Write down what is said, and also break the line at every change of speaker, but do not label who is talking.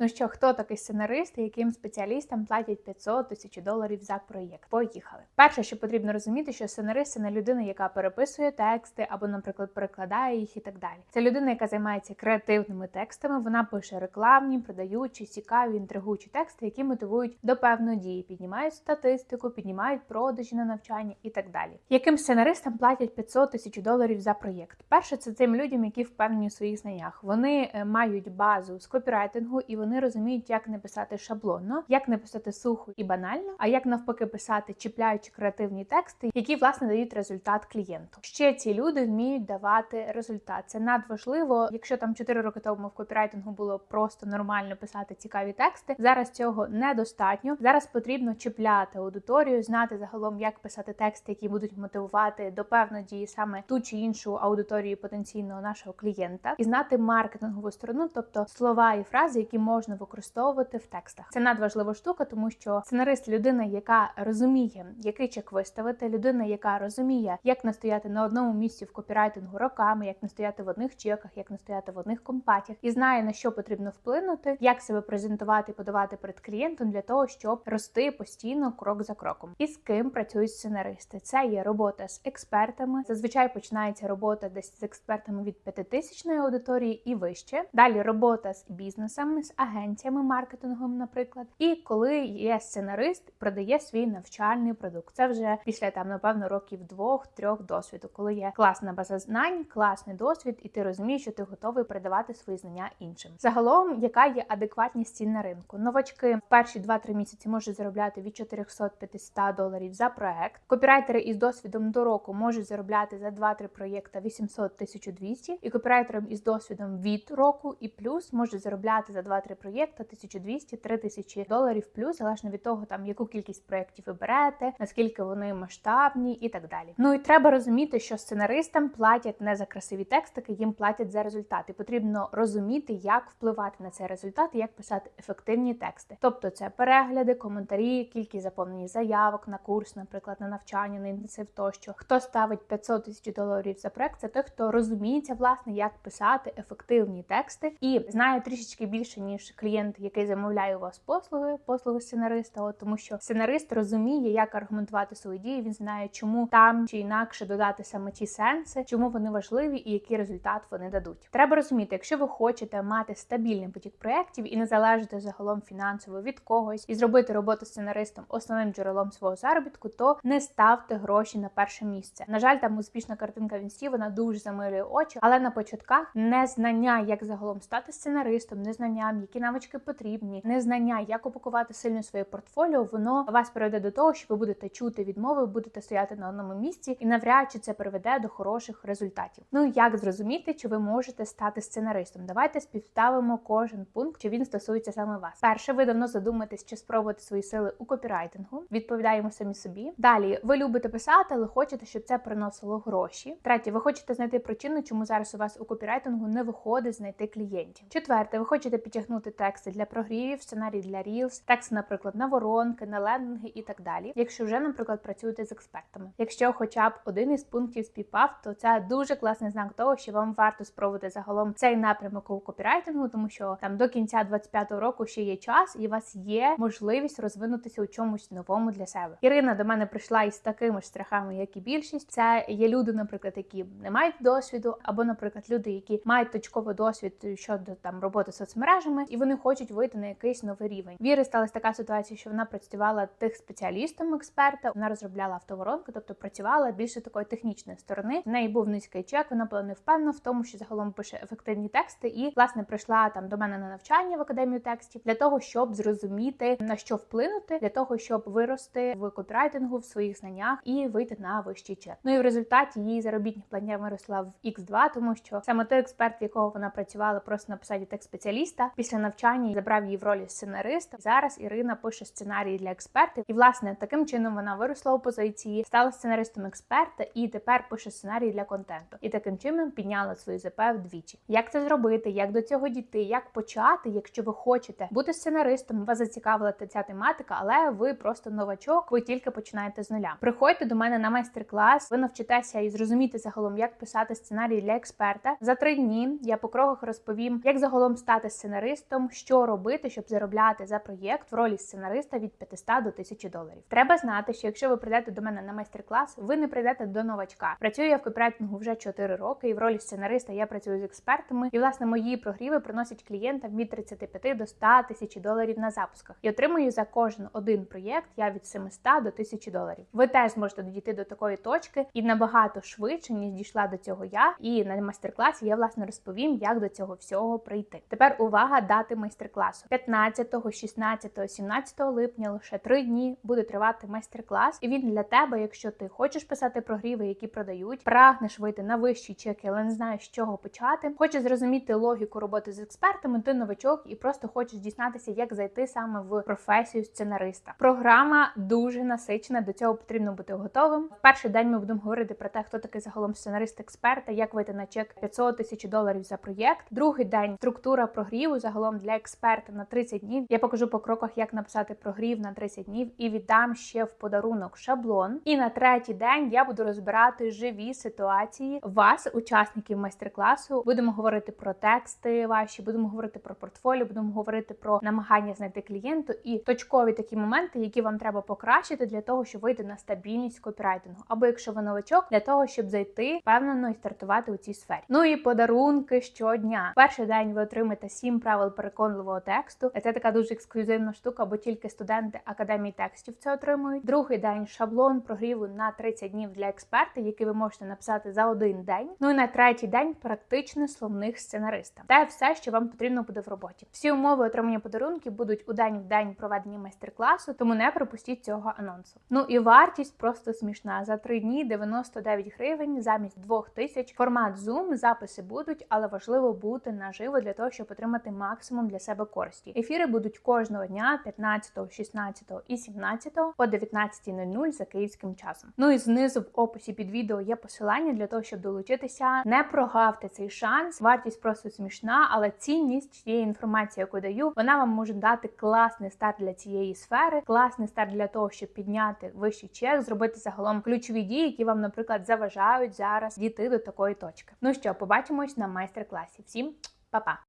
Ну що, хто такий сценарист, яким спеціалістам платять 500 тисяч доларів за проєкт? Поїхали. Перше, що потрібно розуміти, що сценарист це не людина, яка переписує тексти або, наприклад, перекладає їх і так далі. Це людина, яка займається креативними текстами. Вона пише рекламні, продаючі, цікаві, інтригуючі тексти, які мотивують до певної дії, піднімають статистику, піднімають продажі на навчання і так далі. Яким сценаристам платять 500 тисяч доларів за проєкт? Перше, це тим людям, які впевнені у своїх знаннях. Вони е, мають базу з копірайтингу і вони розуміють, як не писати шаблонно, як не писати сухо і банально, а як навпаки писати чіпляючи креативні тексти, які власне дають результат клієнту. Ще ці люди вміють давати результат. Це надважливо. Якщо там 4 роки тому в копірайтингу було просто нормально писати цікаві тексти. Зараз цього недостатньо. Зараз потрібно чіпляти аудиторію, знати загалом, як писати тексти, які будуть мотивувати до певної дії саме ту чи іншу аудиторію потенційного нашого клієнта, і знати маркетингову сторону, тобто слова і фрази, які можна використовувати в текстах. Це надважлива штука, тому що сценарист людина, яка розуміє, який чек виставити, людина, яка розуміє, як не стояти на одному місці в копірайтингу роками, як не стояти в одних чеках, як не стояти в одних компатіях, і знає на що потрібно вплинути, як себе презентувати і подавати перед клієнтом для того, щоб рости постійно крок за кроком. І з ким працюють сценаристи? Це є робота з експертами. Зазвичай починається робота десь з експертами від п'ятитисячної аудиторії і вище. Далі робота з бізнесами, з агенціями маркетинговим, наприклад. І коли є сценарист, продає свій навчальний продукт. Це вже після там, напевно, років двох-трьох досвіду, коли є класна база знань, класний досвід, і ти розумієш, що ти готовий передавати свої знання іншим. Загалом, яка є адекватність цін на ринку? Новачки в перші 2-3 місяці можуть заробляти від 400-500 доларів за проект. Копірайтери із досвідом до року можуть заробляти за 2-3 проєкта 800-1200, і копірайтерам із досвідом від року і плюс можуть заробляти за 2-3 проєкта 1200-3000 доларів плюс, залежно від того, там яку кількість проєктів ви берете, наскільки вони масштабні і так далі. Ну і треба розуміти, що сценаристам платять не за красиві текстики, їм платять за результати. Потрібно розуміти, як впливати на цей результат і як писати ефективні тексти. Тобто це перегляди, коментарі, кількість заповнені заявок на курс, наприклад, на навчання, на інтенсив тощо. Хто ставить 500 тисяч доларів за проект, це той, хто розуміється, власне, як писати ефективні тексти і знає трішечки більше, ніж клієнт, який замовляє у вас послуги, послуги сценариста, от, тому що сценарист розуміє, як аргументувати свої дії. Він знає, чому там чи інакше додати саме ті сенси, чому вони важливі і який результат вони дадуть. Треба розуміти, якщо ви хочете мати стабільний потік проєктів і не залежати загалом фінансово від когось, і зробити роботу сценаристом основним джерелом свого заробітку, то не ставте гроші на перше місце. На жаль, там успішна картинка в інсті, вона дуже замилює очі, але на початках незнання, як загалом стати сценаристом, незнання, які навички потрібні, незнання, як упакувати сильно своє портфоліо, воно вас приведе до того, що ви будете чути відмови, будете стояти на одному місці, і навряд чи це приведе до хороших результатів. Ну як зрозуміти, чи ви можете стати сценаристом? Давайте співставимо кожен пункт, чи він стосується саме вас. Перше, ви давно задумаєтесь, чи спробувати свої сили у копірайтингу. Відповідаємо самі собі. Далі ви любите писати, але хочете, щоб це приносило гроші. Третє, ви хочете знайти причину, чому зараз у вас у копірайтингу не виходить знайти клієнтів. Четверте, ви хочете підтягнути тексти для прогрівів, сценарій для Reels, тексти, наприклад, на воронки, на лендинги і так далі. Якщо вже, наприклад, працюєте з експертами. Якщо хоча б один із пунктів співпав, то це дуже класний знак того, що вам варто спробувати загалом цей напрямок у копірайтингу, тому що там до кінця 25-го року ще є час, і у вас є можливість розвинутися у чомусь новому для себе. Ірина до мене прийшла із такими ж страхами, як і більшість. Це є люди, наприклад, які не мають досвіду, або, наприклад, люди, які мають точковий досвід щодо там роботи соцмережами, і вони хочуть вийти на якийсь новий рівень. Віри сталася така ситуація, що вона працювала тих спеціалістом експерта. Вона розробляла автоворонки, тобто працювала більше такої технічної сторони. В неї був низький чек. Вона була не впевнена в тому, що загалом пише ефективні тексти, і власне прийшла там до мене на навчання в академію текстів для того, щоб зрозуміти на що вплинути, для того, щоб вирости в копірайтингу в своїх знаннях і вийти на вищий чек. Ну і в результаті її заробітні плання виросла в X2, тому що саме той експерт, в якого вона працювала просто на посаді текст спеціаліста, після навчання забрав її в ролі сценариста. Зараз Ірина пише сценарії для експертів, і власне таким чином вона виросла у позиції, стала сценаристом експерта і тепер пише сценарії для контенту. І таким чином підняла свою ЗП вдвічі. Як це зробити? Як до цього дійти? Як почати, якщо ви хочете бути сценаристом? Вас зацікавила ця тематика, але ви просто новачок, ви тільки починаєте з нуля. Приходьте до мене на майстер-клас, ви навчитеся і зрозуміти загалом, як писати сценарії для експерта. За три дні я по кроках розповім, як загалом стати сценаристом. Сценаристом, що робити, щоб заробляти за проєкт в ролі сценариста від 500 до 1000 доларів. Треба знати, що якщо ви прийдете до мене на майстер-клас, ви не прийдете до новачка. Працюю я в копірайтингу вже 4 роки, і в ролі сценариста я працюю з експертами. І власне мої прогріви приносять клієнтам від 35 до 100 тисяч доларів на запусках. І отримую за кожен один проєкт я від 700 до 1000 доларів. Ви теж зможете дійти до такої точки і набагато швидше ніж дійшла до цього я. І на майстер-класі я власне розповім, як до цього всього прийти. Тепер увага дати майстер-класу 15, 16, 17 липня. Лише три дні буде тривати майстер-клас, і він для тебе, якщо ти хочеш писати прогріви, які продають, прагнеш вийти на вищі чеки, але не знаєш з чого почати. Хочеш зрозуміти логіку роботи з експертами, ти новачок і просто хочеш дізнатися, як зайти саме в професію сценариста. Програма дуже насичена. До цього потрібно бути готовим. В перший день ми будемо говорити про те, хто такий загалом сценарист-експерта, як вийти на чек 500 тисяч доларів за проєкт. Другий день структура прогріву загалом для експерта на 30 днів. Я покажу по кроках, як написати прогрів на 30 днів, і віддам ще в подарунок шаблон. І на третій день я буду розбирати живі ситуації вас, учасників майстер-класу. Будемо говорити про тексти ваші, будемо говорити про портфоліо, будемо говорити про намагання знайти клієнту і точкові такі моменти, які вам треба покращити для того, щоб вийти на стабільність копірайтингу. Або якщо ви новачок, для того, щоб зайти впевнено і стартувати у цій сфері. Ну і подарунки щодня. Перший день ви отримаєте 7 правил переконливого тексту. Це така дуже ексклюзивна штука, бо тільки студенти академії текстів це отримують. Другий день шаблон прогріву на 30 днів для експерта, який ви можете написати за один день. Ну і на третій день практичний словник сценариста. Це все, що вам потрібно буде в роботі. Всі умови отримання подарунків будуть у день в день проведення майстер-класу, тому не пропустіть цього анонсу. Ну і вартість просто смішна. За три дні 99 гривень замість 2000. Формат Zoom, записи будуть, але важливо бути наживо для того, щоб отримати максимум для себе користі. Ефіри будуть кожного дня 15, 16 і 17 о 19.00 за київським часом. Ну і знизу в описі під відео є посилання для того, щоб долучитися. Не прогавте цей шанс. Вартість просто смішна, але цінність тієї інформації, яку даю, вона вам може дати класний старт для цієї сфери, класний старт для того, щоб підняти вищий чек, зробити загалом ключові дії, які вам, наприклад, заважають зараз дійти до такої точки. Ну що, побачимось на майстер-класі. Всім па-па!